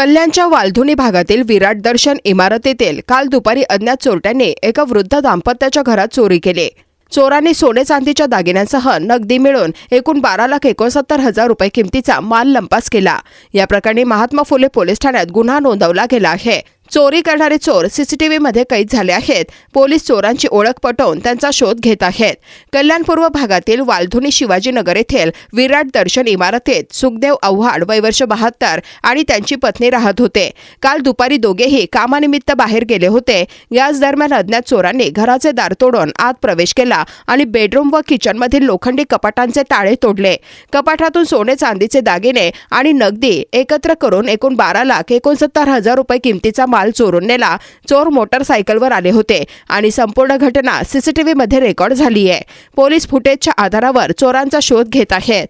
कल्याणच्या वालधुनी भागातील विराट दर्शन इमारतीतील काल दुपारी अज्ञात चोरट्यांनी एका वृद्ध दाम्पत्याच्या घरात चोरी केली. चोरांनी सोने चांदीच्या दागिन्यांसह नगदी मिळून एकूण बारा लाख एकोणसत्तर हजार रुपये किमतीचा माल लंपास केला. या प्रकरणी महात्मा फुले पोलीस ठाण्यात गुन्हा नोंदवला गेला आहे. चोरी करणारे चोर सीसीटीव्ही मध्ये कैद झाले आहेत. पोलीस चोरांची ओळख पटवून त्यांचा शोध घेत आहेत. कल्याण पूर्व भागातील वालधुनी शिवाजीनगर येथील विराट दर्शन इमारतीत सुखदेव आव्हाड वय वर्ष बहात्तर आणि त्यांची पत्नी राहत होते. काल दुपारी दोघेही कामानिमित्त बाहेर गेले होते. याच दरम्यान अज्ञात चोरांनी घराचे दार तोडून आत प्रवेश केला आणि बेडरूम व किचनमधील लोखंडी कपाटांचे ताळे तोडले. कपाटातून सोने चांदीचे दागिने आणि नगदी एकत्र करून एकूण बारा लाख एकोणसत्तर हजार रुपये किमतीचा माल चोरून नेला. चोर मोटरसायकलवर आले होते आणि संपूर्ण घटना सीसीटीव्हीमध्ये रेकॉर्ड झाली आहे पोलीस फुटेजच्या आधारावर चोरांचा शोध घेत आहेत.